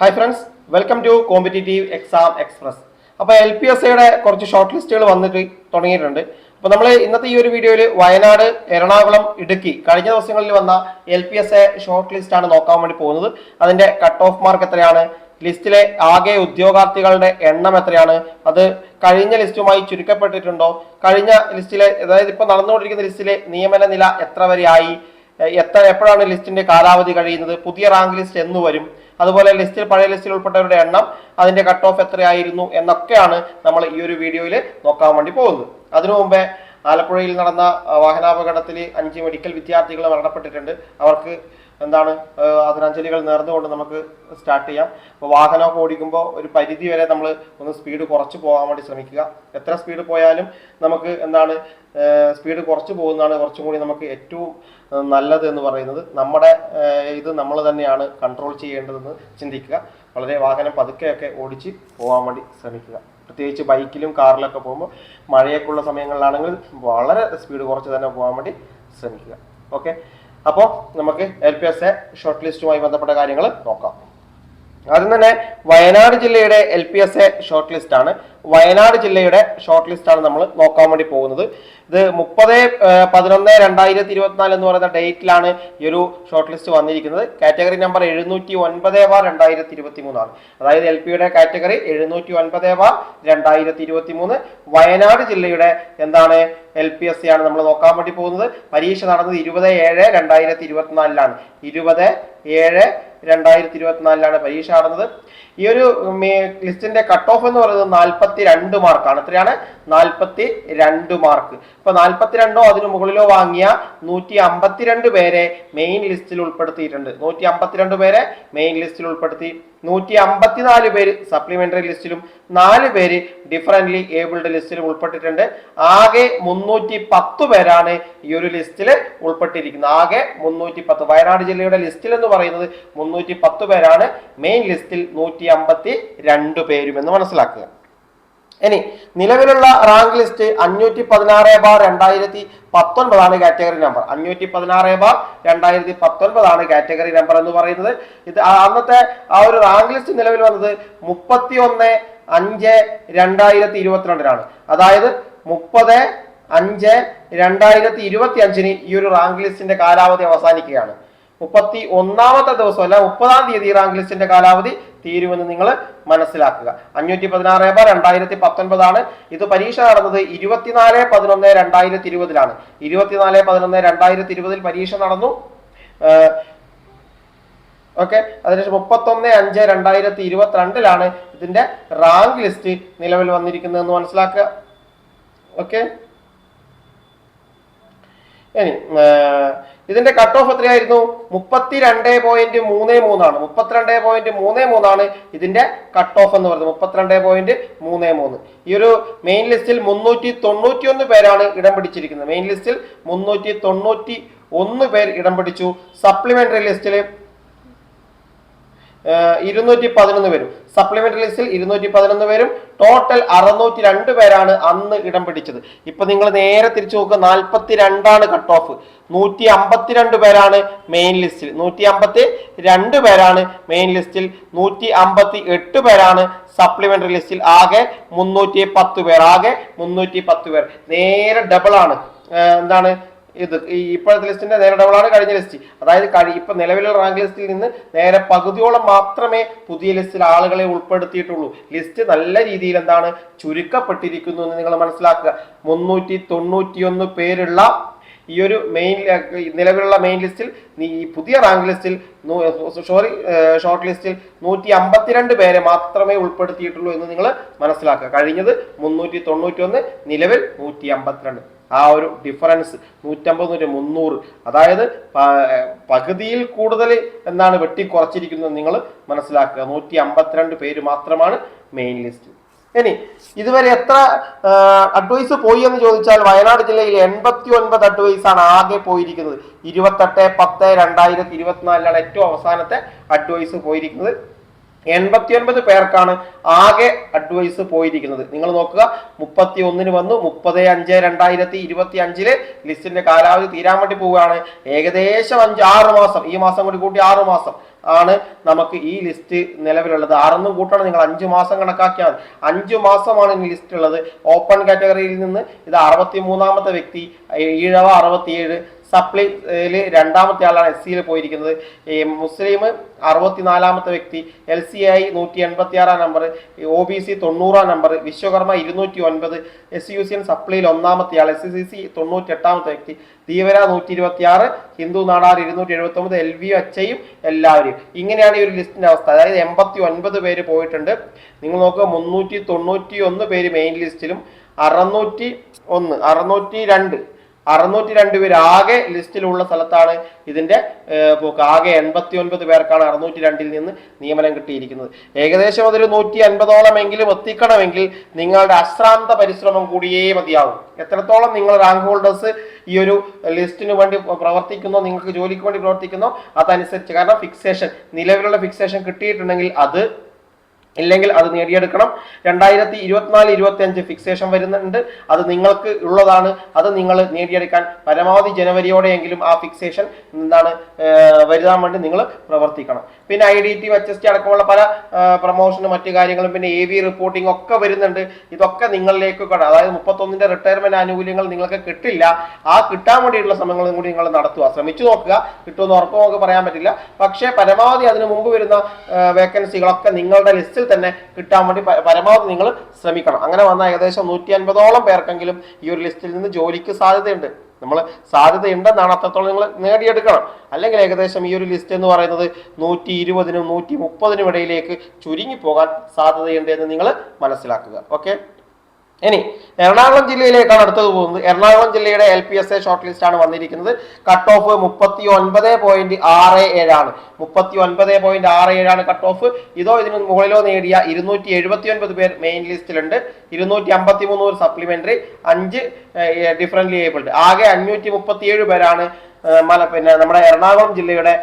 Hi friends welcome to competitive exam express അപ്പോൾ L P S സിയുടെ കുറച്ച് short ലിസ്റ്റുകൾ വന്നിട്ട് തുടങ്ങിയിട്ടുണ്ട്. അപ്പോൾ നമ്മൾ ഇന്നത്തെ ഈ ഒരു വീഡിയോയിൽ വയനാട് എറണാകുളം ഇടുക്കി കഴിഞ്ഞ ദിവസങ്ങളിൽ വന്ന L P S A short list ആണ് നോക്കാൻ വേണ്ടി പോകുന്നത്. അതിന്റെ കട്ട് ഓഫ് മാർക്ക് എത്രയാണ്? ലിസ്റ്റിലെ ആകെ ഉദ്യോഗാർത്ഥികളുടെ എണ്ണം എത്രയാണ്? അത് കഴിഞ്ഞ ലിസ്റ്റുമായി ചുരുക്കപ്പെട്ടിട്ടുണ്ടോ? കഴിഞ്ഞ ലിസ്റ്റിലെ അതായത് ഇപ്പോൾ നടന്നുകൊണ്ടിരിക്കുന്ന ലിസ്റ്റിലെ നിയമന നില എത്ര വരെയായി? എത്ര എപ്പോഴാണ് ലിസ്റ്റിന്റെ കാലാവധി കഴിയുന്നത്? പുതിയ റാങ്ക് ലിസ്റ്റ് എന്ന് വരും. അതുപോലെ ലിസ്റ്റിൽ പഴയ ലിസ്റ്റിൽ ഉൾപ്പെട്ടവരുടെ എണ്ണം അതിന്റെ കട്ട് ഓഫ് എത്രയായിരുന്നു എന്നൊക്കെയാണ് നമ്മൾ ഈ ഒരു വീഡിയോയിൽ നോക്കാൻ വേണ്ടി പോകുന്നത്. അതിനു മുമ്പേ ആലപ്പുഴയിൽ നടന്ന വാഹനാപകടത്തിൽ അഞ്ച് മെഡിക്കൽ വിദ്യാർത്ഥികൾ മരണപ്പെട്ടിട്ടുണ്ട്. അവർക്ക് എന്താണ് ആദരാഞ്ജലികൾ നേർന്നുകൊണ്ട് നമുക്ക് സ്റ്റാർട്ട് ചെയ്യാം. അപ്പോൾ വാഹനമൊക്കെ ഓടിക്കുമ്പോൾ ഒരു പരിധി വരെ നമ്മൾ ഒന്ന് സ്പീഡ് കുറച്ച് പോകാൻ വേണ്ടി ശ്രമിക്കുക. എത്ര സ്പീഡ് പോയാലും നമുക്ക് എന്താണ് സ്പീഡ് കുറച്ച് പോകുന്നതാണ് കുറച്ചും കൂടി നമുക്ക് ഏറ്റവും നല്ലത് എന്ന് പറയുന്നത്. നമ്മുടെ ഇത് നമ്മൾ തന്നെയാണ് കൺട്രോൾ ചെയ്യേണ്ടതെന്ന് ചിന്തിക്കുക. വളരെ വാഹനം പതുക്കെയൊക്കെ ഓടിച്ച് പോകാൻ വേണ്ടി ശ്രമിക്കുക. പ്രത്യേകിച്ച് ബൈക്കിലും കാറിലൊക്കെ പോകുമ്പോൾ മഴയൊക്കെ ഉള്ള സമയങ്ങളിലാണെങ്കിൽ വളരെ സ്പീഡ് കുറച്ച് തന്നെ പോകാൻ വേണ്ടി ശ്രമിക്കുക. ഓക്കെ അപ്പോൾ നമുക്ക് L P S A short ലിസ്റ്റുമായി ബന്ധപ്പെട്ട കാര്യങ്ങൾ നോക്കാം. ആദ്യം തന്നെ വയനാട് ജില്ലയുടെ L P S A short list ആണ്. വയനാട് ജില്ലയുടെ ഷോർട്ട് ലിസ്റ്റ് ആണ് നമ്മൾ നോക്കാൻ വേണ്ടി പോകുന്നത്. ഇത് മുപ്പത് പതിനൊന്ന് രണ്ടായിരത്തി ഇരുപത്തിനാല് എന്ന് പറയുന്ന ഡേറ്റിലാണ് ഈ ഒരു ഷോർട്ട് ലിസ്റ്റ് വന്നിരിക്കുന്നത്. കാറ്റഗറി നമ്പർ എഴുന്നൂറ്റി ഒൻപത് ബാർ രണ്ടായിരത്തി ഇരുപത്തി മൂന്നാണ് അതായത് എൽ പിയുടെ കാറ്റഗറി എഴുന്നൂറ്റി ഒൻപത് ബാർ രണ്ടായിരത്തി ഇരുപത്തി മൂന്ന് വയനാട് ജില്ലയുടെ എന്താണ് എൽ പി എസ് സി ആണ് നമ്മൾ നോക്കാൻ വേണ്ടി പോകുന്നത്. പരീക്ഷ നടന്നത് ഇരുപത് ഏഴ് രണ്ടായിരത്തി ഇരുപത്തിനാലിലാണ്. ഇരുപത് ഏഴ് രണ്ടായിരത്തി ഇരുപത്തിനാലിലാണ് പരീക്ഷ നടന്നത്. ഈ ഒരു ലിസ്റ്റിന്റെ കട്ട് ഓഫ് എന്ന് പറയുന്നത് നാൽപ്പത്തി രണ്ട് മാർക്കാണ്. എത്രയാണ്? നാൽപ്പത്തി രണ്ട് മാർക്ക്. ഇപ്പൊ നാൽപ്പത്തിരണ്ടോ അതിനു മുകളിലോ വാങ്ങിയ നൂറ്റി അമ്പത്തിരണ്ട് പേരെ മെയിൻ ലിസ്റ്റിൽ ഉൾപ്പെടുത്തിയിട്ടുണ്ട്. നൂറ്റി അമ്പത്തിരണ്ട് പേരെ മെയിൻ ലിസ്റ്റിൽ ഉൾപ്പെടുത്തി. നൂറ്റി അമ്പത്തിനാല് പേര് സപ്ലിമെന്ററി ലിസ്റ്റിലും നാല് പേര് ഡിഫറന്റ്ലി ഏബിൾഡ് ലിസ്റ്റിലും ഉൾപ്പെട്ടിട്ടുണ്ട്. ആകെ മുന്നൂറ്റി പത്ത് പേരാണ് ഈ ഒരു ലിസ്റ്റിൽ ഉൾപ്പെട്ടിരിക്കുന്നത്. ആകെ മുന്നൂറ്റി പത്ത് വയനാട് ജില്ലയുടെ ലിസ്റ്റിൽ എന്ന് പറയുന്നത് മുന്നൂറ്റി പത്ത് പേരാണ്. മെയിൻ ലിസ്റ്റിൽ നൂറ്റി അമ്പത്തി രണ്ട് പേരും എന്ന് മനസ്സിലാക്കുക. ഇനി നിലവിലുള്ള റാങ്ക് ലിസ്റ്റ് അഞ്ഞൂറ്റി പതിനാറ് ബാർ രണ്ടായിരത്തി പത്തൊൻപതാണ് കാറ്റഗറി നമ്പർ. അഞ്ഞൂറ്റി പതിനാറ് ബാർ രണ്ടായിരത്തി പത്തൊൻപതാണ് കാറ്റഗറി നമ്പർ എന്ന് പറയുന്നത്. ഇത് അന്നത്തെ ആ ഒരു റാങ്ക് ലിസ്റ്റ് നിലവിൽ വന്നത് മുപ്പത്തി ഒന്ന് അഞ്ച് രണ്ടായിരത്തി ഇരുപത്തിരണ്ടിനാണ് അതായത് മുപ്പത് അഞ്ച് രണ്ടായിരത്തി ഇരുപത്തി അഞ്ചിന് ഈ ഒരു റാങ്ക് ലിസ്റ്റിന്റെ കാലാവധി അവസാനിക്കുകയാണ്. മുപ്പത്തി ഒന്നാമത്തെ ദിവസം അല്ല മുപ്പതാം തീയതി റാങ്ക് ലിസ്റ്റിന്റെ കാലാവധി തീരുമെന്ന് നിങ്ങൾ മനസ്സിലാക്കുക. അഞ്ഞൂറ്റി പതിനാറ് ബാർ രണ്ടായിരത്തി പത്തൊൻപതാണ് ഇത് പരീക്ഷ നടന്നത് ഇരുപത്തിനാല് പതിനൊന്ന് രണ്ടായിരത്തി ഇരുപതിലാണ് ഇരുപത്തിനാല് പതിനൊന്ന് രണ്ടായിരത്തി ഇരുപതിൽ പരീക്ഷ നടന്നു. ഓക്കെ. അതിനുശേഷം മുപ്പത്തൊന്ന് അഞ്ച് രണ്ടായിരത്തി ഇരുപത്തിരണ്ടിലാണ് ഇതിന്റെ റാങ്ക് ലിസ്റ്റ് നിലവിൽ വന്നിരിക്കുന്നത് എന്ന് മനസ്സിലാക്കുക. ഓക്കെ. ഇനി ഇതിന്റെ കട്ട് ഓഫ് എത്രയായിരുന്നു? മുപ്പത്തിരണ്ട് പോയിന്റ് മൂന്ന് മൂന്നാണ് മുപ്പത്തിരണ്ട് പോയിന്റ് മൂന്ന് മൂന്നാണ് ഇതിന്റെ കട്ട് ഓഫ് എന്ന് പറയുന്നത്. മുപ്പത്തിരണ്ട് പോയിന്റ് മൂന്ന് മൂന്ന്. ഈ ഒരു മെയിൻ ലിസ്റ്റിൽ മുന്നൂറ്റി തൊണ്ണൂറ്റി ഒന്ന് പേരാണ് ഇടം പിടിച്ചിരിക്കുന്നത്. മെയിൻ ലിസ്റ്റിൽ മുന്നൂറ്റി തൊണ്ണൂറ്റി ഒന്ന് പേർ ഇടം പിടിച്ചു. സപ്ലിമെന്ററി ലിസ്റ്റിൽ ഇരുന്നൂറ്റി പതിനൊന്ന് പേരും സപ്ലിമെന്ററി ലിസ്റ്റിൽ ഇരുന്നൂറ്റി പതിനൊന്ന് പേരും ടോട്ടൽ അറുന്നൂറ്റി രണ്ട് പേരാണ് അന്ന് ഇടം പിടിച്ചത്. ഇപ്പൊ നിങ്ങൾ നേരെ തിരിച്ചു നോക്കുക നാൽപ്പത്തി രണ്ടാണ് കട്ട് ഓഫ് നൂറ്റി അമ്പത്തിരണ്ട് പേരാണ് മെയിൻ ലിസ്റ്റിൽ നൂറ്റി അമ്പത്തി രണ്ട് പേരാണ് മെയിൻ ലിസ്റ്റിൽ നൂറ്റി അമ്പത്തി എട്ട് പേരാണ് സപ്ലിമെന്ററി ലിസ്റ്റിൽ ആകെ മുന്നൂറ്റി പത്ത് പേർ ആകെ മുന്നൂറ്റി പത്ത് പേർ. നേരെ ഡബിൾ ആണ്. എന്താണ്? ഇത് ഈ ഇപ്പോഴത്തെ ലിസ്റ്റിന്റെ നേരെ ഡബിളാണ് കഴിഞ്ഞ ലിസ്റ്റ്. അതായത് ഇപ്പൊ നിലവിലുള്ള റാങ്ക് ലിസ്റ്റിൽ നിന്ന് നേരെ പകുതിയോളം മാത്രമേ പുതിയ ലിസ്റ്റിൽ ആളുകളെ ഉൾപ്പെടുത്തിയിട്ടുള്ളൂ. ലിസ്റ്റ് നല്ല രീതിയിൽ എന്താണ് ചുരുക്കപ്പെട്ടിരിക്കുന്നു എന്ന് നിങ്ങൾ മനസ്സിലാക്കുക. മുന്നൂറ്റി തൊണ്ണൂറ്റിയൊന്ന് പേരുള്ള ഈ ഒരു മെയിൻ നിലവിലുള്ള മെയിൻ ലിസ്റ്റിൽ ഈ പുതിയ റാങ്ക് ലിസ്റ്റിൽ സോറി ഷോർട്ട് ലിസ്റ്റിൽ നൂറ്റി അമ്പത്തിരണ്ട് പേരെ മാത്രമേ ഉൾപ്പെടുത്തിയിട്ടുള്ളൂ എന്ന് നിങ്ങൾ മനസ്സിലാക്കുക. കഴിഞ്ഞത് മുന്നൂറ്റി തൊണ്ണൂറ്റി ഒന്ന് നിലവിൽ നൂറ്റി അമ്പത്തിരണ്ട് ആ ഒരു ഡിഫറൻസ് നൂറ്റമ്പത് നൂറ്റി മുന്നൂറ് അതായത് പകുതിയിൽ കൂടുതൽ എന്താണ് വെട്ടി കുറച്ചിരിക്കുന്നത് നിങ്ങൾ മനസ്സിലാക്കുക. നൂറ്റി അമ്പത്തിരണ്ട് പേര് മാത്രമാണ് മെയിൻ ലിസ്റ്റ് ഇനി ഇതുവരെ എത്ര അഡ്വൈസ് പോയി എന്ന് ചോദിച്ചാൽ വയനാട് ജില്ലയിൽ എൺപത്തി ഒൻപത് അഡ്വൈസ് ആണ് ആകെ പോയിരിക്കുന്നത്. ഇരുപത്തെട്ട് പത്ത് രണ്ടായിരത്തി ഇരുപത്തിനാലിലാണ് ഏറ്റവും അവസാനത്തെ അഡ്വൈസ് പോയിരിക്കുന്നത്. എൺപത്തി ഒൻപത് പേർക്കാണ് ആകെ അഡ്വൈസ് പോയിരിക്കുന്നത്. നിങ്ങൾ നോക്കുക മുപ്പത്തി ഒന്നിന് വന്നു മുപ്പത് അഞ്ച് രണ്ടായിരത്തി ഇരുപത്തി അഞ്ചിൽ ലിസ്റ്റിന്റെ കാലാവധി തീരാൻ വേണ്ടി പോവുകയാണ്. ഏകദേശം അഞ്ച് ആറ് മാസം ഈ മാസം കൂടി കൂട്ടി ആറ് മാസം ആണ് നമുക്ക് ഈ ലിസ്റ്റ് നിലവിലുള്ളത്. ആറൊന്നും കൂട്ടണം നിങ്ങൾ അഞ്ച് മാസം കണക്കാക്കിയാൽ അഞ്ച് അഞ്ചു മാസമാണ് ഈ ലിസ്റ്റ് ഉള്ളത്. ഓപ്പൺ കാറ്റഗറിയിൽ നിന്ന് ഇത് അറുപത്തി മൂന്നാമത്തെ വ്യക്തി ഈഴവ അറുപത്തിയേഴ് സപ്ലിയിൽ രണ്ടാമത്തെ ആളാണ് എസ് സിയിൽ പോയിരിക്കുന്നത്. ഈ മുസ്ലിം അറുപത്തിനാലാമത്തെ വ്യക്തി എൽ സി ഐ നൂറ്റി എൺപത്തി ആറാം നമ്പർ ഒ ബി സി തൊണ്ണൂറാം നമ്പർ വിശ്വകർമ്മ ഇരുന്നൂറ്റി ഒൻപത് എസ് യു സി എൻ സപ്ലൈയിൽ ഒന്നാമത്തെ ആൾ എസ് സി സി തൊണ്ണൂറ്റി എട്ടാമത്തെ വ്യക്തി ധീവര നൂറ്റി ഇരുപത്തി ആറ് ഹിന്ദു നാടാർ ഇരുന്നൂറ്റി എഴുപത്തി ഒമ്പത് എൽ വി അച്ചയും എല്ലാവരും. ഇങ്ങനെയാണ് ഈ ഒരു ലിസ്റ്റിന്റെ അവസ്ഥ. അതായത് എൺപത്തി ഒൻപത് പേര് പോയിട്ടുണ്ട്. നിങ്ങൾ നോക്കുക മുന്നൂറ്റി തൊണ്ണൂറ്റി ഒന്ന് പേര് മെയിൻ ലിസ്റ്റിലും അറുന്നൂറ്റി ഒന്ന് അറുന്നൂറ്റി രണ്ട് അറുന്നൂറ്റി രണ്ട് പേര് ആകെ ലിസ്റ്റിലുള്ള സ്ഥലത്താണ് ഇതിന്റെ പോക്ക്. ആകെ എൺപത്തി ഒൻപത് പേർക്കാണ് അറുന്നൂറ്റി രണ്ടിൽ നിന്ന് നിയമനം കിട്ടിയിരിക്കുന്നത്. ഏകദേശം അതൊരു നൂറ്റി അൻപതോളം എങ്കിലും എത്തിക്കണമെങ്കിൽ നിങ്ങളുടെ അശ്രാന്ത പരിശ്രമം കൂടിയേ മതിയാവും. എത്രത്തോളം നിങ്ങൾ റാങ്ക് ഹോൾഡേഴ്സ് ഈ ഒരു ലിസ്റ്റിന് വേണ്ടി പ്രവർത്തിക്കുന്നോ നിങ്ങൾക്ക് ജോലിക്ക് വേണ്ടി പ്രവർത്തിക്കുന്നോ അതനുസരിച്ച്. കാരണം ഫിക്സേഷൻ നിലവിലുള്ള ഫിക്സേഷൻ കിട്ടിയിട്ടുണ്ടെങ്കിൽ അത് ഇല്ലെങ്കിൽ അത് നേടിയെടുക്കണം. രണ്ടായിരത്തി ഇരുപത്തിനാല് ഇരുപത്തി അഞ്ച് ഫിക്സേഷൻ വരുന്നുണ്ട്. അത് നിങ്ങൾക്ക് ഉള്ളതാണ്. അത് നിങ്ങൾ നേടിയെടുക്കാൻ പരമാവധി ജനുവരിയോടെയെങ്കിലും ആ ഫിക്സേഷൻ എന്താണ് വരുതാൻ വേണ്ടി നിങ്ങൾ പ്രവർത്തിക്കണം. പിന്നെ I D T H S T അടക്കമുള്ള പല പ്രൊമോഷനും മറ്റു കാര്യങ്ങളും പിന്നെ എ വി റിപ്പോർട്ടിംഗ് ഒക്കെ വരുന്നുണ്ട്. ഇതൊക്കെ നിങ്ങളിലേക്ക് കടം അതായത് മുപ്പത്തൊന്നിന്റെ റിട്ടയർമെന്റ് ആനുകൂല്യങ്ങൾ നിങ്ങൾക്ക് കിട്ടില്ല. ആ കിട്ടാൻ വേണ്ടിയിട്ടുള്ള ശ്രമങ്ങളും കൂടി നിങ്ങൾ നടത്തുക. ശ്രമിച്ചു നോക്കുക. കിട്ടുമെന്ന് ഉറപ്പ് നമുക്ക് പറയാൻ പറ്റില്ല. പക്ഷേ പരമാവധി അതിനു മുമ്പ് വരുന്ന വേക്കൻസികളൊക്കെ നിങ്ങളുടെ ലിസ്റ്റിൽ തന്നെ കിട്ടാൻ വേണ്ടി പരമാവധി നിങ്ങൾ ശ്രമിക്കണം. അങ്ങനെ വന്ന ഏകദേശം നൂറ്റി അൻപതോളം പേർക്കെങ്കിലും ഈ ഒരു ലിസ്റ്റിൽ നിന്ന് ജോലിക്ക് സാധ്യതയുണ്ട്. നമ്മൾ സാധ്യതയുണ്ടെന്നാണ് അത്രത്തോളം നിങ്ങൾ നേടിയെടുക്കണം. അല്ലെങ്കിൽ ഏകദേശം ഈ ഒരു ലിസ്റ്റ് എന്ന് പറയുന്നത് നൂറ്റി ഇരുപതിനും നൂറ്റി മുപ്പതിനും ഇടയിലേക്ക് ചുരുങ്ങി പോകാൻ സാധ്യതയുണ്ട് എന്ന് നിങ്ങൾ മനസ്സിലാക്കുക. ഓക്കെ? ഇനി എറണാകുളം ജില്ലയിലേക്കാണ് അടുത്തത് പോകുന്നത്. എറണാകുളം ജില്ലയുടെ L P S A short list ആണ് വന്നിരിക്കുന്നത്. കട്ട് ഓഫ് മുപ്പത്തി ഒൻപത് പോയിന്റ് ആറ് ഏഴാണ്. മുപ്പത്തി ഒൻപത് പോയിന്റ് ആറ് ഏഴാണ് കട്ട് ഓഫ് ഇതോ ഇതിന് മുകളിലോ നേടിയ ഇരുന്നൂറ്റി എഴുപത്തി ഒൻപത് പേർ മെയിൻ ലിസ്റ്റിലുണ്ട് ഇരുന്നൂറ്റി അമ്പത്തി മൂന്ന് പേർ സപ്ലിമെന്ററി അഞ്ച് ഡിഫറന്റ്ലി ഏബിൾഡ് ആകെ അഞ്ഞൂറ്റി മുപ്പത്തിയേഴ് പേരാണ് ഏഹ് മല. പിന്നെ നമ്മുടെ എറണാകുളം ജില്ലയുടെ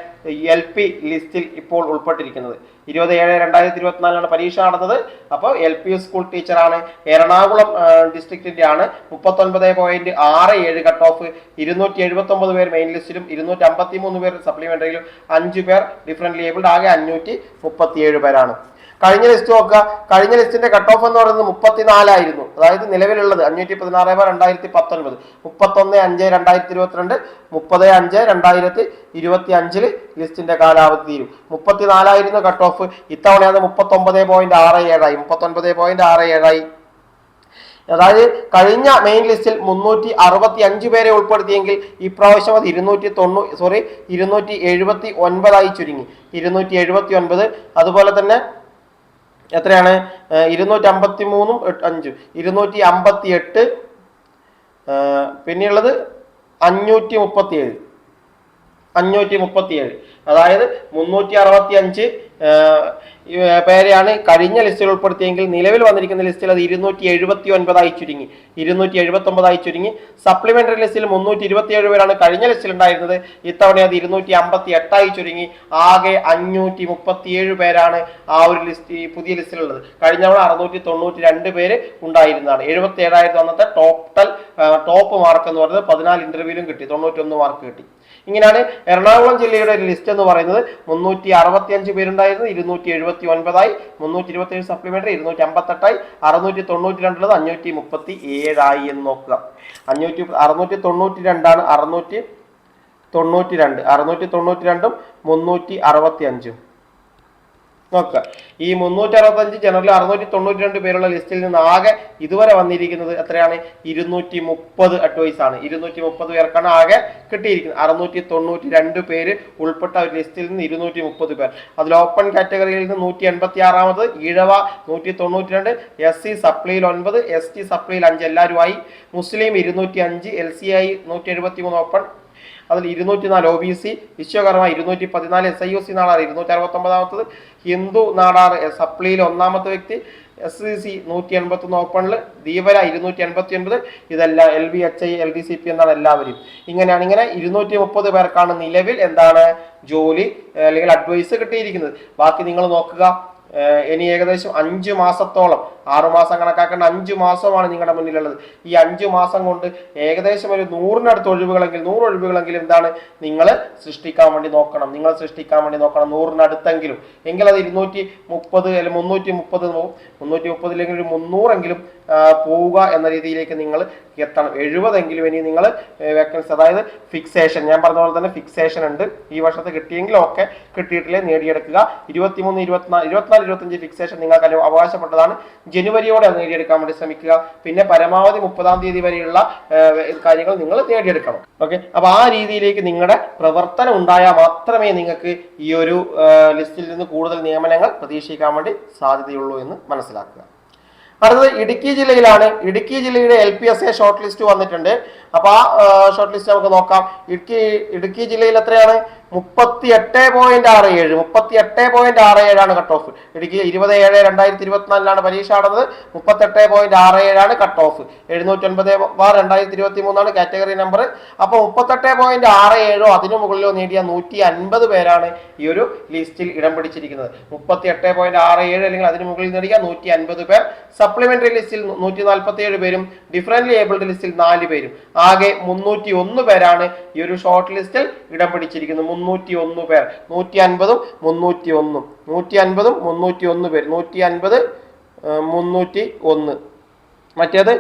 എൽ പി ലിസ്റ്റിൽ ഇപ്പോൾ ഉൾപ്പെട്ടിരിക്കുന്നത്. ഇരുപത് ഏഴ് രണ്ടായിരത്തി ഇരുപത്തിനാലിലാണ് പരീക്ഷ നടന്നത്. അപ്പോൾ എൽ പി സ്കൂൾ ടീച്ചറാണ് എറണാകുളം ഡിസ്ട്രിക്റ്റിന്റെ ആണ് മുപ്പത്തൊൻപത് പോയിന്റ് ആറ് ഏഴ് കട്ട് ഓഫ് ഇരുന്നൂറ്റി എഴുപത്തി ഒമ്പത് പേർ മെയിൻ ലിസ്റ്റിലും ഇരുന്നൂറ്റി അമ്പത്തി മൂന്ന് പേർ സപ്ലിമെന്ററിയിലും അഞ്ച് പേർ ഡിഫറെന്റ് ലേബിൾഡ്. ആകെ അഞ്ഞൂറ്റി മുപ്പത്തിയേഴ് പേരാണ്. കഴിഞ്ഞ ലിസ്റ്റ് നോക്കുക. കഴിഞ്ഞ ലിസ്റ്റിന്റെ കട്ട് ഓഫ് എന്ന് പറയുന്നത് മുപ്പത്തിനാലായിരുന്നു അതായത് നിലവിലുള്ളത് അഞ്ഞൂറ്റി പതിനാറ് രണ്ടായിരത്തി പത്തൊൻപത്. മുപ്പത്തൊന്ന് അഞ്ച് രണ്ടായിരത്തി ഇരുപത്തിരണ്ട് മുപ്പത് അഞ്ച് രണ്ടായിരത്തി ഇരുപത്തി അഞ്ചിൽ ലിസ്റ്റിന്റെ കാലാവധി തീരും. മുപ്പത്തിനാലായിരുന്നു കട്ട് ഓഫ് ഇത്തവണ അത് മുപ്പത്തൊമ്പത് പോയിന്റ് ആറ് ഏഴായി മുപ്പത്തൊൻപത് പോയിന്റ് ആറ് ഏഴായി അതായത് കഴിഞ്ഞ മെയിൻ ലിസ്റ്റിൽ മുന്നൂറ്റി അറുപത്തി അഞ്ച് പേരെ ഉൾപ്പെടുത്തിയെങ്കിൽ ഇപ്രാവശ്യം അത് ഇരുന്നൂറ്റി തൊണ്ണൂ സോറി ഇരുന്നൂറ്റി എഴുപത്തി ഒൻപതായി ചുരുങ്ങി. ഇരുന്നൂറ്റി എഴുപത്തി ഒൻപത് അതുപോലെ തന്നെ എത്രയാണ്? ഇരുന്നൂറ്റി അമ്പത്തി മൂന്നും അഞ്ചും. ഇരുന്നൂറ്റി അമ്പത്തി എട്ട് പിന്നെയുള്ളത് അഞ്ഞൂറ്റി മുപ്പത്തി ഏഴ് അഞ്ഞൂറ്റി മുപ്പത്തി ഏഴ് അതായത് മുന്നൂറ്റി അറുപത്തി അഞ്ച് പേരെയാണ് കഴിഞ്ഞ ലിസ്റ്റിൽ ഉൾപ്പെടുത്തിയെങ്കിൽ നിലവിൽ വന്നിരിക്കുന്ന ലിസ്റ്റിൽ അത് ഇരുന്നൂറ്റി എഴുപത്തി ഒൻപതായി ചുരുങ്ങി. ഇരുന്നൂറ്റി എഴുപത്തി ഒമ്പതായി ചുരുങ്ങി. സപ്ലിമെന്ററി ലിസ്റ്റിൽ മുന്നൂറ്റി ഇരുപത്തിയേഴ് പേരാണ് കഴിഞ്ഞ ലിസ്റ്റിൽ ഉണ്ടായിരുന്നത്. ഇത്തവണ അത് ഇരുന്നൂറ്റി അമ്പത്തി എട്ടായി ചുരുങ്ങി. ആകെ അഞ്ഞൂറ്റി മുപ്പത്തിയേഴ് പേരാണ് ആ ഒരു ലിസ്റ്റ് പുതിയ ലിസ്റ്റിലുള്ളത്. കഴിഞ്ഞ തവണ അറുന്നൂറ്റി തൊണ്ണൂറ്റി രണ്ട് പേര് ഉണ്ടായിരുന്നതാണ്. എഴുപത്തി ഏഴായിരത്തി അന്നത്തെ ടോട്ടൽ ടോപ്പ് മാർക്ക് എന്ന് പറയുന്നത് പതിനാല് ഇന്റർവ്യൂവിലും കിട്ടി. തൊണ്ണൂറ്റൊന്ന് മാർക്ക് കിട്ടി. ഇങ്ങനെയാണ് എറണാകുളം ജില്ലയുടെ ലിസ്റ്റ് എന്ന് പറയുന്നത്. മുന്നൂറ്റി അറുപത്തി അഞ്ച് പേരുണ്ടായിരുന്നു. ഇരുന്നൂറ്റി എഴുപത്തി ഒൻപതായി മുന്നൂറ്റി ഇരുപത്തി ഏഴ് സപ്ലിമെന്ററി ഇരുന്നൂറ്റി അമ്പത്തെട്ടായി അറുന്നൂറ്റി തൊണ്ണൂറ്റി രണ്ടുള്ളത് അഞ്ഞൂറ്റി മുപ്പത്തി ഏഴായി എന്ന് നോക്കുക. അഞ്ഞൂറ്റി അറുന്നൂറ്റി തൊണ്ണൂറ്റി രണ്ടാണ് അറുന്നൂറ്റി തൊണ്ണൂറ്റി രണ്ട് അറുന്നൂറ്റി തൊണ്ണൂറ്റി രണ്ടും മുന്നൂറ്റി അറുപത്തി അഞ്ചും നോക്കുക ഈ മുന്നൂറ്റി അറുപത്തഞ്ച് ജനറൽ അറുന്നൂറ്റി തൊണ്ണൂറ്റി രണ്ട് പേരുള്ള ലിസ്റ്റിൽ നിന്ന് ആകെ ഇതുവരെ വന്നിരിക്കുന്നത് എത്രയാണ്? ഇരുന്നൂറ്റി മുപ്പത് അഡ്വൈസ് ആണ്. ഇരുന്നൂറ്റി മുപ്പത് പേർക്കാണ് ആകെ കിട്ടിയിരിക്കുന്നത്. അറുന്നൂറ്റി തൊണ്ണൂറ്റി രണ്ട് പേര് ഉൾപ്പെട്ട ഒരു ലിസ്റ്റിൽ നിന്ന് ഇരുന്നൂറ്റി മുപ്പത് പേർ. അതിൽ ഓപ്പൺ കാറ്റഗറിയിൽ നിന്ന് നൂറ്റി എൺപത്തി ആറാമത് ഈഴവ നൂറ്റി തൊണ്ണൂറ്റി രണ്ട് എസ് സി സപ്ലൈയിൽ ഒൻപത് എസ് ടി സപ്ലിയിൽ അഞ്ച്. എല്ലാവരുമായി മുസ്ലിം ഇരുന്നൂറ്റി അഞ്ച് എൽ സി ഐ നൂറ്റി എഴുപത്തി മൂന്ന് ഓപ്പൺ അതിൽ ഇരുന്നൂറ്റി നാല് ഒ ബി സി വിശ്വകർമ്മ ഇരുന്നൂറ്റി പതിനാല് S I U C Nadar ഇരുന്നൂറ്റി അറുപത്തൊമ്പതാമത്തത് ഹിന്ദു നാടാർ സപ്ലിയിൽ ഒന്നാമത്തെ വ്യക്തി എസ് സി സി നൂറ്റി എൺപത്തി ഒന്ന് ഓപ്പണിൽ ദീപര ഇരുന്നൂറ്റി എൺപത്തി ഒൻപത് ഇതെല്ലാം L B H I L D C P എന്നാണ് എല്ലാവരും. ഇങ്ങനെയാണ് ഇങ്ങനെ ഇരുന്നൂറ്റി മുപ്പത് പേർക്കാണ് നിലവിൽ എന്താണ് ജോലി അല്ലെങ്കിൽ അഡ്വൈസ് കിട്ടിയിരിക്കുന്നത്. ബാക്കി നിങ്ങൾ നോക്കുക. ഇനി ഏകദേശം അഞ്ച് മാസത്തോളം ആറുമാസം കണക്കാക്കേണ്ട അഞ്ച് മാസമാണ് നിങ്ങളുടെ മുന്നിലുള്ളത്. ഈ അഞ്ച് മാസം കൊണ്ട് ഏകദേശം ഒരു നൂറിനടുത്ത് ഒഴിവുകളെങ്കിൽ നൂറ് ഒഴിവുകളെങ്കിലും എന്താണ്? നിങ്ങൾ സൃഷ്ടിക്കാൻ വേണ്ടി നോക്കണം. നിങ്ങൾ സൃഷ്ടിക്കാൻ വേണ്ടി നോക്കണം നൂറിനടുത്തെങ്കിലും. എങ്കിൽ അത് ഇരുന്നൂറ്റി മുപ്പത് അല്ലെങ്കിൽ മുന്നൂറ്റി മുപ്പത് മുന്നൂറ്റി മുപ്പതിലെങ്കിലും ഒരു മുന്നൂറെങ്കിലും പോവുക എന്ന രീതിയിലേക്ക് നിങ്ങൾ എത്തണം എഴുപതെങ്കിലും ഇനി നിങ്ങൾ വേക്കൻസി അതായത് ഫിക്സേഷൻ ഞാൻ പറഞ്ഞ പോലെ തന്നെ ഫിക്സേഷൻ ഉണ്ട്. ഈ വർഷത്തെ കിട്ടിയെങ്കിൽ ഓക്കെ കിട്ടിയിട്ടില്ലേ നേടിയെടുക്കുക. ഇരുപത്തിമൂന്ന് ഇരുപത്തിനാല് ഇരുപത്തിനാല് ഇരുപത്തഞ്ച് ഫിക്സേഷൻ നിങ്ങൾക്ക് അവകാശപ്പെട്ടതാണ്. ജനുവരിയോടെ നേടിയെടുക്കാൻ വേണ്ടി ശ്രമിക്കുക. പിന്നെ പരമാവധി മുപ്പതാം തീയതി വരെയുള്ള കാര്യങ്ങൾ നിങ്ങൾ നേടിയെടുക്കണം. ഓക്കെ? അപ്പൊ ആ രീതിയിലേക്ക് നിങ്ങളുടെ പ്രവർത്തനം ഉണ്ടായാൽ മാത്രമേ നിങ്ങൾക്ക് ഈ ഒരു ലിസ്റ്റിൽ നിന്ന് കൂടുതൽ നിയമനങ്ങൾ പ്രതീക്ഷിക്കാൻ വേണ്ടി സാധ്യതയുള്ളൂ എന്ന് മനസ്സിലാക്കുക. അടുത്തത് ഇടുക്കി ജില്ലയിലാണ്. ഇടുക്കി ജില്ലയുടെ L P S A short list വന്നിട്ടുണ്ട്. അപ്പൊ ആ ഷോർട്ട് ലിസ്റ്റ് നമുക്ക് നോക്കാം. ഇടുക്കി ഇടുക്കി ജില്ലയിൽ എത്രയാണ്? മുപ്പത്തി എട്ട് പോയിന്റ് ആറ് ഏഴ് മുപ്പത്തി എട്ട് പോയിന്റ് ആറ് ഏഴാണ് കട്ട് ഓഫ് ഇടുക്കി ഇരുപത് ഏഴ് രണ്ടായിരത്തി ഇരുപത്തിനാലിലാണ് പരീക്ഷ നടന്നത് മുപ്പത്തെട്ട് പോയിന്റ് ആറ് ഏഴാണ് കട്ട് ഓഫ് എഴുന്നൂറ്റി ഒൻപത് ബാർ രണ്ടായിരത്തി ഇരുപത്തി മൂന്നാണ് കാറ്റഗറി നമ്പർ അപ്പോൾ മുപ്പത്തെട്ട് പോയിന്റ് ആറ് ഏഴോ അതിനു മുകളിലോ നേടിയ നൂറ്റി അൻപത് പേരാണ് ഈ ഒരു ലിസ്റ്റിൽ ഇടം പിടിച്ചിരിക്കുന്നത്. മുപ്പത്തി എട്ട് പോയിന്റ് ആറ് ഏഴ് അല്ലെങ്കിൽ അതിനു മുകളിൽ നേടിയ നൂറ്റി അൻപത് പേർ. സപ്ലിമെന്ററി ലിസ്റ്റിൽ നൂറ്റി നാൽപ്പത്തി ഏഴ് പേരും ഡിഫറന്റ്ലി ഏബിൾഡ് ലിസ്റ്റിൽ നാല് പേരും. ആകെ മുന്നൂറ്റി ഒന്ന് പേരാണ് ഈ ഒരു ഷോർട്ട് ലിസ്റ്റിൽ ഇടം പിടിച്ചിരിക്കുന്നത്. മുന്നൂറ്റി ഒന്ന് പേർ. നൂറ്റി അൻപതും മുന്നൂറ്റി ഒന്നും നൂറ്റി അൻപതും മുന്നൂറ്റി ഒന്ന് പേർ. നൂറ്റി അൻപത് മുന്നൂറ്റി ഒന്ന് മറ്റേത്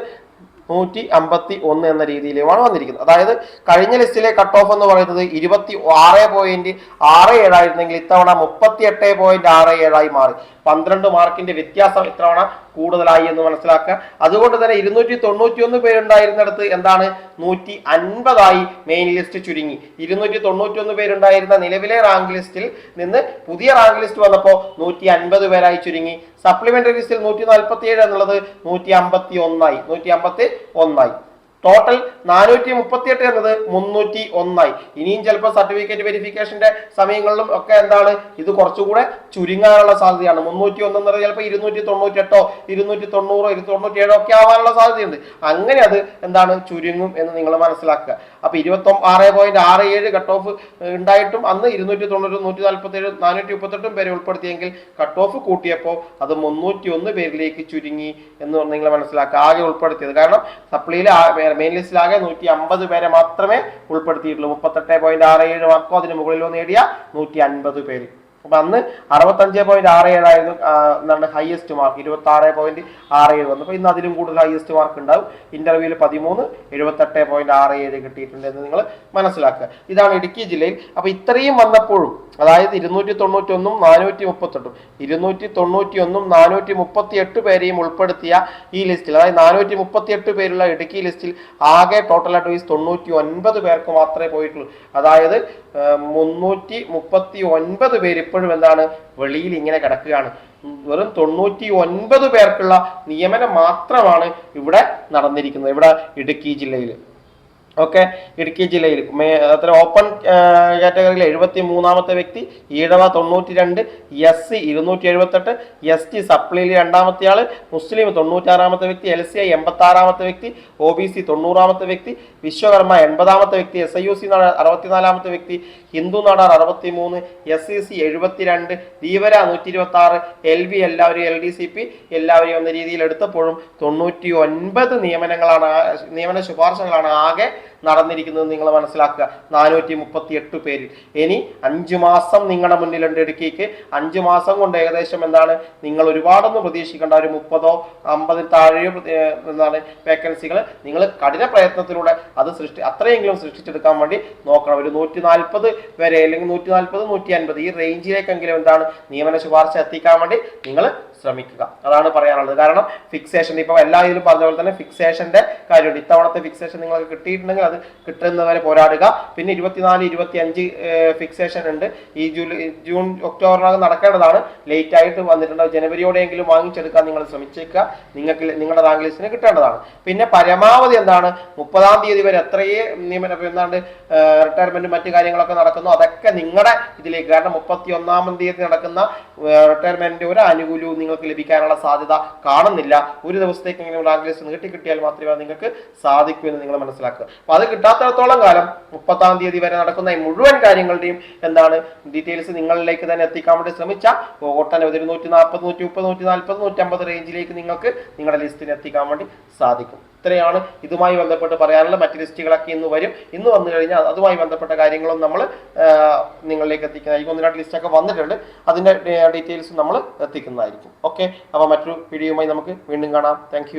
നൂറ്റി അമ്പത്തി ഒന്ന് എന്ന രീതിയിലുമാണ് വന്നിരിക്കുന്നത്. അതായത് കഴിഞ്ഞ ലിസ്റ്റിലെ കട്ട് ഓഫ് എന്ന് പറയുന്നത് ഇരുപത്തി ആറ് പോയിന്റ് ആറ് ഏഴായിരുന്നെങ്കിൽ ഇത്തവണ മുപ്പത്തി എട്ട് പോയിന്റ് ആറ് ഏഴായി മാറി. പന്ത്രണ്ട് മാർക്കിന്റെ വ്യത്യാസം ഇത്തവണ കൂടുതലായി എന്ന് മനസ്സിലാക്കുക. അതുകൊണ്ട് തന്നെ ഇരുന്നൂറ്റി തൊണ്ണൂറ്റി ഒന്ന് പേരുണ്ടായിരുന്നിടത്ത് എന്താണ്? നൂറ്റി അൻപതായി മെയിൻ ലിസ്റ്റ് ചുരുങ്ങി. ഇരുന്നൂറ്റി തൊണ്ണൂറ്റി ഒന്ന് പേരുണ്ടായിരുന്ന നിലവിലെ റാങ്ക് ലിസ്റ്റിൽ നിന്ന് പുതിയ റാങ്ക് ലിസ്റ്റ് വന്നപ്പോൾ നൂറ്റി അൻപത് പേരായി ചുരുങ്ങി. സപ്ലിമെന്ററി ലിസ്റ്റിൽ നൂറ്റി നാൽപ്പത്തി ഏഴ് എന്നുള്ളത് നൂറ്റി അമ്പത്തി ഒന്നായി നൂറ്റി അമ്പത്തി ഒന്നായി ടോട്ടൽ നാനൂറ്റി മുപ്പത്തി എട്ട് എന്നത് മുന്നൂറ്റി ഒന്നായി ഇനിയും ചിലപ്പോൾ സർട്ടിഫിക്കറ്റ് വെരിഫിക്കേഷന്റെ സമയങ്ങളിലും ഒക്കെ എന്താണ്? ഇത് കുറച്ചുകൂടെ ചുരുങ്ങാനുള്ള സാധ്യതയാണ്. മുന്നൂറ്റി ഒന്ന് പറഞ്ഞാൽ ചിലപ്പോൾ ഇരുന്നൂറ്റി തൊണ്ണൂറ്റി എട്ടോ ഇരുന്നൂറ്റി തൊണ്ണൂറോ ഇരുന്നൂറ്റി തൊണ്ണൂറ്റി ഏഴോ ഒക്കെ ആവാനുള്ള സാധ്യതയുണ്ട്. അങ്ങനെ അത് എന്താണ്? ചുരുങ്ങും എന്ന് നിങ്ങൾ മനസ്സിലാക്കുക. അപ്പൊ ഇരുപത്തി ആറ് പോയിന്റ് ആറ് ഏഴ് കട്ട് ഓഫ് ഉണ്ടായിട്ടും അന്ന് ഇരുന്നൂറ്റി തൊണ്ണൂറ് നൂറ്റി നാൽപ്പത്തി ഏഴ് നാനൂറ്റി മുപ്പത്തെട്ടും പേരെ ഉൾപ്പെടുത്തിയെങ്കിൽ കട്ട് ഓഫ് കൂട്ടിയപ്പോൾ അത് മുന്നൂറ്റി ഒന്ന് പേരിലേക്ക് ചുരുങ്ങി എന്ന് നിങ്ങൾ മനസ്സിലാക്കുക ആകെ ഉൾപ്പെടുത്തിയത്. കാരണം സപ്ലൈയിൽ മെയിൻ ലിസ്റ്റിലാകെ നൂറ്റി അമ്പത് പേരെ മാത്രമേ ഉൾപ്പെടുത്തിയിട്ടുള്ളൂ. മുപ്പത്തെട്ട് പോയിന്റ് ആറ് ഏഴ് മാർക്കോ അതിന് മുകളിലോ നേടിയ നൂറ്റി അൻപത് പേര്. അപ്പൊ അന്ന് അറുപത്തഞ്ച് പോയിന്റ് ആറ് ഏഴായിരുന്നു എന്താണ് ഹയസ്റ്റ് മാർക്ക് ഇരുപത്തി ആറ് പോയിന്റ് ആറ് ഏഴ് വന്നു. അപ്പൊ ഇന്ന് അതിലും കൂടുതൽ ഹയസ്റ്റ് മാർക്ക് ഉണ്ടാവും. ഇന്റർവ്യൂവിൽ പതിമൂന്ന് എഴുപത്തെട്ട് പോയിന്റ് ആറ് ഏഴ് കിട്ടിയിട്ടുണ്ട് എന്ന് നിങ്ങൾ മനസ്സിലാക്കുക. ഇതാണ് ഇടുക്കി ജില്ലയിൽ. അപ്പൊ ഇത്രയും വന്നപ്പോഴും അതായത് ഇരുന്നൂറ്റി തൊണ്ണൂറ്റി ഒന്നും നാനൂറ്റി മുപ്പത്തെട്ടും ഇരുന്നൂറ്റി തൊണ്ണൂറ്റി ഒന്നും നാനൂറ്റി മുപ്പത്തി എട്ട് പേരെയും ഉൾപ്പെടുത്തിയ ഈ ലിസ്റ്റിൽ അതായത് നാനൂറ്റി മുപ്പത്തി എട്ട് പേരുള്ള ഇടുക്കി ലിസ്റ്റിൽ ആകെ ടോട്ടൽ അഡ്വൈസ് തൊണ്ണൂറ്റി ഒൻപത് പേർക്ക് മാത്രമേ പോയിട്ടുള്ളൂ. അതായത് മുന്നൂറ്റി മുപ്പത്തി ഒൻപത് പേര് ഇപ്പോഴും എന്താണ് വെളിയിൽ ഇങ്ങനെ കിടക്കുകയാണ്. വെറും തൊണ്ണൂറ്റി ഒൻപത് പേർക്കുള്ള നിയമനം മാത്രമാണ് ഇവിടെ നടന്നിരിക്കുന്നത് ഇവിടെ ഇടുക്കി ജില്ലയിൽ. ഓക്കെ ഇടുക്കി ജില്ലയിൽ. അത്ര ഓപ്പൺ കാറ്റഗറിയിൽ എഴുപത്തി മൂന്നാമത്തെ വ്യക്തി ഈഴവ തൊണ്ണൂറ്റി രണ്ട് എസ് സി ഇരുന്നൂറ്റി എഴുപത്തെട്ട് എസ് ടി സപ്ലിയിൽ രണ്ടാമത്തെ ആൾ മുസ്ലിം തൊണ്ണൂറ്റാറാമത്തെ വ്യക്തി എൽ സി ഐ എൺപത്താറാമത്തെ വ്യക്തി ഒ ബി സി തൊണ്ണൂറാമത്തെ വ്യക്തി വിശ്വകർമ്മ എൺപതാമത്തെ വ്യക്തി എസ് ഐ യു സി അറുപത്തിനാലാമത്തെ വ്യക്തി ഹിന്ദു നാടാർ അറുപത്തി മൂന്ന് എസ് സി സി എഴുപത്തിരണ്ട് ധീവര നൂറ്റി ഇരുപത്തി ആറ് എൽ വി എല്ലാവരും എൽ ഡി സി പി എല്ലാവരെയും എന്ന രീതിയിൽ എടുത്തപ്പോഴും തൊണ്ണൂറ്റി ഒൻപത് നിയമനങ്ങളാണ് നിയമന ശുപാർശകളാണ് ആകെ നടന്നിരിക്കുന്നത് നിങ്ങൾ മനസ്സിലാക്കുക. നാനൂറ്റി മുപ്പത്തി എട്ട് പേരിൽ. ഇനി അഞ്ച് മാസം നിങ്ങളുടെ മുന്നിലുണ്ട് ഇടുക്കിക്ക്. അഞ്ച് മാസം കൊണ്ട് ഏകദേശം എന്താണ്? നിങ്ങൾ ഒരുപാടൊന്നും പ്രതീക്ഷിക്കേണ്ട. ഒരു മുപ്പതോ അമ്പതിൽ താഴെയോ എന്താണ് വേക്കൻസികൾ നിങ്ങൾ കഠിന പ്രയത്നത്തിലൂടെ അത് സൃഷ്ടി അത്രയെങ്കിലും സൃഷ്ടിച്ചെടുക്കാൻ വേണ്ടി നോക്കണം. ഒരു നൂറ്റി നാൽപ്പത് വരെ അല്ലെങ്കിൽ നൂറ്റി നാൽപ്പത് നൂറ്റി അൻപത് ഈ റേഞ്ചിലേക്കെങ്കിലും എന്താണ് നിയമന ശുപാർശ എത്തിക്കാൻ വേണ്ടി നിങ്ങൾ ശ്രമിക്കുക. അതാണ് പറയാനുള്ളത്. കാരണം ഫിക്സേഷൻ ഇപ്പൊ എല്ലാ ഇതിലും പറഞ്ഞ പോലെ തന്നെ ഫിക്സേഷന്റെ കാര്യമുണ്ട്. ഇത്തവണത്തെ ഫിക്സേഷൻ നിങ്ങൾക്ക് കിട്ടിയിട്ടുണ്ടെങ്കിൽ അത് കിട്ടുന്നവരെ പോരാടുക. പിന്നെ ഇരുപത്തിനാല് ഇരുപത്തി അഞ്ച് ഫിക്സേഷൻ ഉണ്ട്. ഈ ജൂലൈ ജൂൺ ഒക്ടോബറിനകം നടക്കേണ്ടതാണ്. ലേറ്റ് ആയിട്ട് വന്നിട്ടുണ്ട്. ജനുവരിയോടെയെങ്കിലും വാങ്ങിച്ചെടുക്കാൻ നിങ്ങൾ ശ്രമിച്ചേക്കുക. നിങ്ങൾക്ക് നിങ്ങളുടെ റാങ്ക് ലിസ്റ്റിന് കിട്ടേണ്ടതാണ്. പിന്നെ പരമാവധി എന്താണ്? മുപ്പതാം തീയതി വരെ എത്രയേ നിയമനം എന്താണ്ട് റിട്ടയർമെന്റും മറ്റു കാര്യങ്ങളൊക്കെ നടക്കുന്നു അതൊക്കെ നിങ്ങളുടെ ഇതിലേക്ക്. കാരണം മുപ്പത്തി ഒന്നാം തീയതി നടക്കുന്ന റിട്ടയർമെന്റ് ഒരു ആനുകൂല്യവും നിങ്ങൾക്ക് ലഭിക്കാനുള്ള സാധ്യത കാണുന്നില്ല. ഒരു ദിവസത്തേക്കെങ്കിലും റാങ്ക് ലിസ്റ്റ് നീട്ടി കിട്ടിയാൽ മാത്രമേ നിങ്ങൾക്ക് സാധിക്കൂ എന്ന് നിങ്ങൾ മനസ്സിലാക്കുക. അപ്പൊ അത് കിട്ടാത്തടത്തോളം കിട്ടാത്തിടത്തോളം കാലം മുപ്പത്താം തീയതി വരെ നടക്കുന്ന ഈ മുഴുവൻ കാര്യങ്ങളുടെയും എന്താണ് ഡീറ്റെയിൽസ് നിങ്ങളിലേക്ക് തന്നെ എത്തിക്കാൻ വേണ്ടി ശ്രമിച്ച ഒട്ടനവധി ഒരു നൂറ്റി നാൽപ്പത് നൂറ്റി മുപ്പത് നൂറ്റി നാൽപ്പത് നൂറ്റി അമ്പത് റേഞ്ചിലേക്ക് നിങ്ങൾക്ക് നിങ്ങളുടെ ലിസ്റ്റിന് എത്തിക്കാൻ വേണ്ടി സാധിക്കും. ഇത്രയാണ് ഇതുമായി ബന്ധപ്പെട്ട് പറയാനുള്ള മറ്റ് ലിസ്റ്റുകളൊക്കെ ഇന്ന് വരും. ഇന്ന് വന്നു കഴിഞ്ഞാൽ അതുമായി ബന്ധപ്പെട്ട കാര്യങ്ങളും നമ്മൾ നിങ്ങളിലേക്ക് എത്തിക്കുന്നതായിരിക്കും. ഒന്ന് രണ്ട് ലിസ്റ്റൊക്കെ വന്നിട്ടുണ്ട്. അതിന്റെ ഡീറ്റെയിൽസ് നമ്മൾ എത്തിക്കുന്നതായിരിക്കും. ഓക്കെ? അപ്പോൾ മറ്റൊരു വീഡിയോയുമായി നമുക്ക് വീണ്ടും കാണാം. താങ്ക്